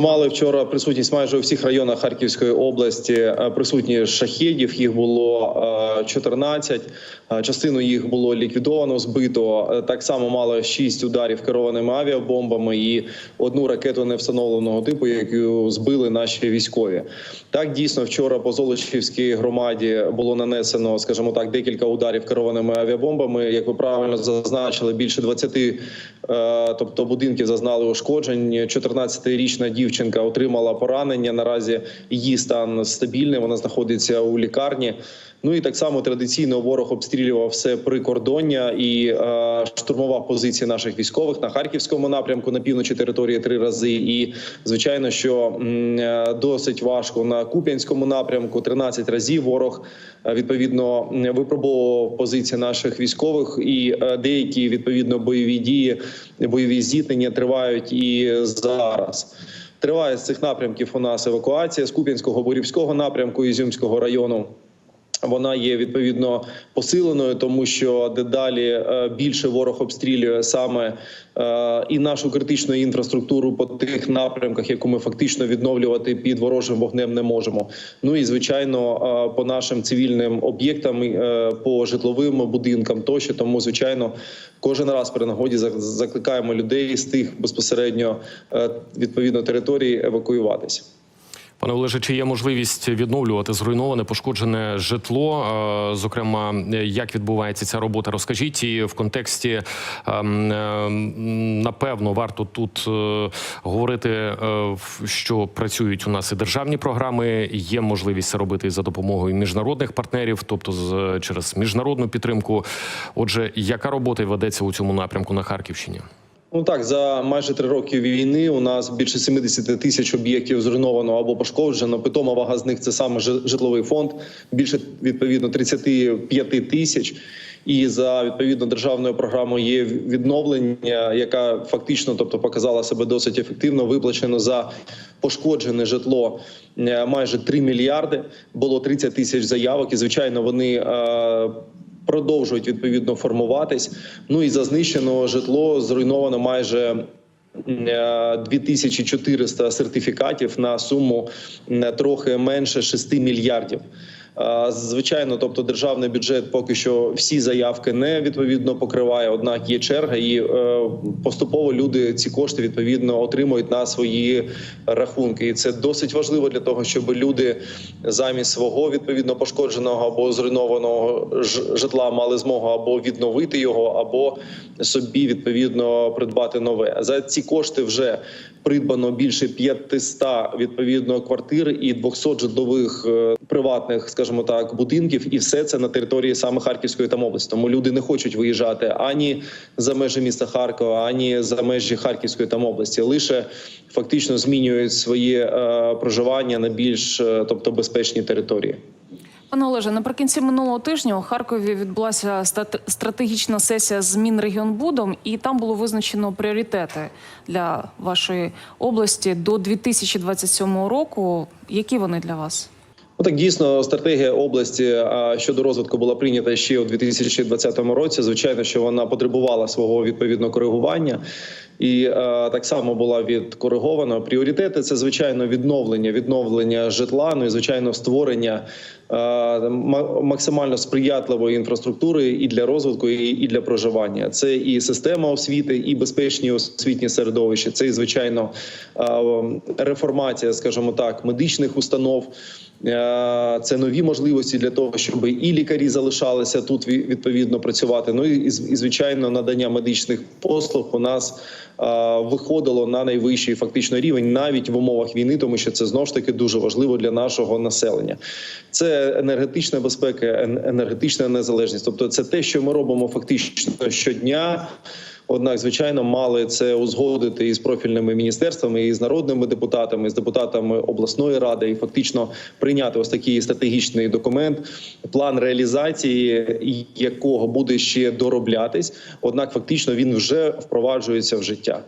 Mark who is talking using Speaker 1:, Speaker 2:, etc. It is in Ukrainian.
Speaker 1: мали вчора присутність майже у всіх районах Харківської області. е, Присутні шахідів Їх було е, 14. Е, Частину їх було ліквідовано, збито. Е, Так само мало 6 ударів керованими авіабомбами і одну ракету невстановленого типу, яку збили наші військові. Так дійсно вчора по Золочівській громаді було нанесено, скажімо так, декілька ударів керованими авіабомбами. Як ви правильно зазначили, більше 20 е, тобто будинків зазнали ушкоджень. 14-річна дівчинка отримала поранення. Наразі її стан стабільний. Вона знаходиться у лікарні. Ну і так само традиційно ворог обстрілював все прикордоння і е, штурмував позиції наших військових на харківському напрямку на півночі території три рази. І звичайно, що е, досить важко на Куп'янському напрямку 13 разів ворог е, відповідно випробовував позиції наших військових, і е, деякі відповідно бойові дії, бойові зіткнення тривають і зараз. Триває з цих напрямків у нас евакуація з Куп'янського Борівського напрямку Ізюмського району. Вона є відповідно посиленою, тому що дедалі е, більше ворог обстрілює саме е, і нашу критичну інфраструктуру по тих напрямках, яку ми фактично відновлювати під ворожим вогнем не можемо. Ну і звичайно, е, по нашим цивільним об'єктам, по житловим будинкам тощо. Тому, звичайно, кожен раз при нагоді закликаємо людей з тих безпосередньо відповідно територій евакуюватися.
Speaker 2: Пане Олеже, чи є можливість відновлювати зруйноване пошкоджене житло? Е, Зокрема, як відбувається ця робота? Розкажіть і в контексті ем, ем, напевно варто тут е, говорити, е, що працюють у нас і державні програми. Є можливість це робити за допомогою міжнародних партнерів, тобто через міжнародну підтримку. Отже, яка робота ведеться у цьому напрямку на Харківщині?
Speaker 1: Ну так, за майже три роки війни у нас більше 70 тисяч об'єктів зруйновано або пошкоджено. Питома вага з них це саме житловий фонд. Більше відповідно 35 тисяч. І за відповідно державною програмою є відновлення, яка фактично, тобто, показала себе досить ефективно. Виплачено за пошкоджене житло е, майже 3 мільярди. Було 30 тисяч заявок, і звичайно, вони. Е, продовжують відповідно формуватись. Ну і за знищено житло зруйновано майже. е, 2400 сертифікатів на суму е, трохи менше 6 мільярдів. Звичайно, тобто державний бюджет поки що всі заявки не відповідно покриває однак є черга, і е, поступово люди ці кошти відповідно отримують на свої рахунки. І це досить важливо для того, щоб люди замість свого відповідно пошкодженого або зруйнованого житла мали змогу або відновити його, або собі відповідно придбати нове. За ці кошти вже придбано більше 500 відповідно квартир і 200 житлових е, приватних, скажімо так, будинків, і все це на території саме Харківської там області. Тому люди не хочуть виїжджати ані за межі міста Харкова, ані за межі Харківської там області. Лише фактично змінюють своє е, проживання на більш, е, тобто безпечні території.
Speaker 3: Пане Олеже, наприкінці минулого тижня у Харкові відбулася стратегічна сесія з Мінрегіонбудом, і там було визначено пріоритети для вашої області до 2027 року. Які вони для вас?
Speaker 1: Ну так дійсно стратегія області щодо розвитку була прийнята ще у 2020 році. Звичайно, що вона потребувала свого відповідного коригування. І так само була відкоригована. Пріоритети це звичайно відновлення, відновлення житла. Ну і звичайно, створення максимально сприятливої інфраструктури і для розвитку, і, для проживання. Це і система освіти, і безпечні освітні середовища. Це звичайно е, реформація, скажімо так, медичних установ. Е, Це нові можливості для того, щоб і лікарі залишалися тут відповідно працювати. Ну і звичайно, надання медичних послуг у нас е, виходило на найвищий фактично рівень, навіть в умовах війни, тому що це знову ж таки дуже важливо для нашого населення. Це енергетична безпека, енергетична незалежність. Тобто, це те, що ми робимо фактично щодня. Однак, звичайно, мали це узгодити із профільними міністерствами, і з народними депутатами, і з депутатами обласної ради, і фактично прийняти ось такий стратегічний документ, план реалізації якого буде ще дороблятись. Однак, фактично, він вже впроваджується в життя.